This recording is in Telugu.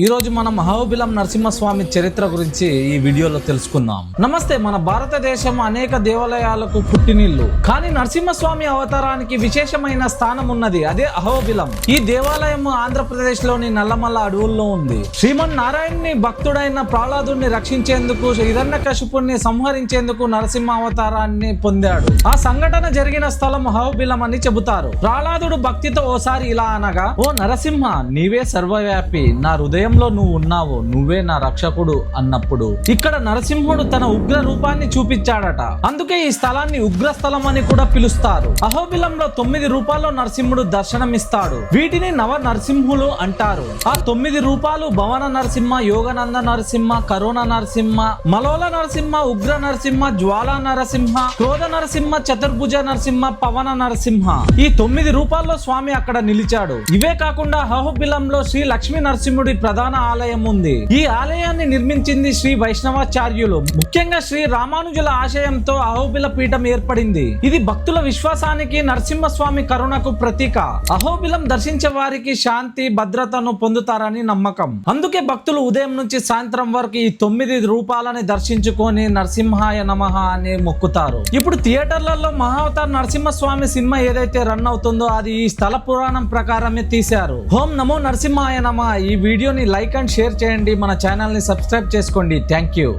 ఈరోజు మనం అహోబిలం నరసింహస్వామి చరిత్ర గురించి ఈ వీడియోలో తెలుసుకుందాం. నమస్తే మన భారతదేశం అనేక దేవాలయాలకు పుట్టినిల్లు. కానీ నరసింహస్వామి అవతారానికి విశేషమైన స్థానం ఉన్నది అదే అహోబిలం. ఈ దేవాలయం ఆంధ్రప్రదేశ్లోని నల్లమల్ల అడవుల్లో ఉంది. శ్రీమన్ నారాయణ్ని భక్తుడైన ప్రహ్లాదుని రక్షించేందుకు హిరణ్య కశిపుణ్ణి సంహరించేందుకు నరసింహ అవతారాన్ని పొందాడు. ఆ సంఘటన జరిగిన స్థలం అహోబిలం అని చెబుతారు. ప్రహ్లాదుడు భక్తితో ఓసారి ఇలా అనగా ఓ నరసింహ నీవే సర్వవ్యాపి. నా భయంలో నువ్వు ఉన్నావు నువ్వే నా రక్షకుడు అన్నప్పుడు ఇక్కడ నరసింహుడు తన ఉగ్ర రూపాన్ని చూపించాడట. అందుకే ఈ స్థలాన్ని ఉగ్ర స్థలం అని కూడా పిలుస్తారు. అహోబిలంలో తొమ్మిది రూపాల్లో నరసింహుడు దర్శనమిస్తాడు. వీటిని నవ నరసింహులు అంటారు. ఆ తొమ్మిది రూపాలు భవన నరసింహ యోగనంద నరసింహ కరోన నరసింహ మలోల నరసింహ ఉగ్ర నరసింహ జ్వాల నరసింహ క్రోధ నరసింహ చతుర్భుజ నరసింహ పవన నరసింహ. ఈ తొమ్మిది రూపాల్లో స్వామి అక్కడ నిలిచాడు. ఇవే కాకుండా అహోబిలంలో శ్రీ లక్ష్మీ నరసింహుడి ప్రధాన ప్రధాన ఆలయం ఉంది. ఈ ఆలయాన్ని నిర్మించింది శ్రీ వైష్ణవాచార్యులు. ముఖ్యంగా శ్రీ రామానుజుల ఆశయంతో అహోబిల పీఠం ఏర్పడింది. ఇది భక్తుల విశ్వాసానికి నరసింహస్వామి కరుణకు ప్రతీక. అహోబిలం దర్శించే వారికి శాంతి భద్రతను పొందుతారని నమ్మకం. అందుకే భక్తులు ఉదయం నుంచి సాయంత్రం వరకు ఈ తొమ్మిది రూపాలని దర్శించుకొని నరసింహాయ నమ అని మొక్కుతారు. ఇప్పుడు థియేటర్లలో మహావతార్ నరసింహస్వామి సినిమా ఏదైతే రన్ అవుతుందో అది ఈ స్థల పురాణం ప్రకారమే తీశారు. హోం నమో నరసింహాయ నమ. ఈ వీడియోని లైక్ అండ్ షేర్ చేయండి. మన ఛానల్ని సబ్స్క్రైబ్ చేసుకోండి. Thank you.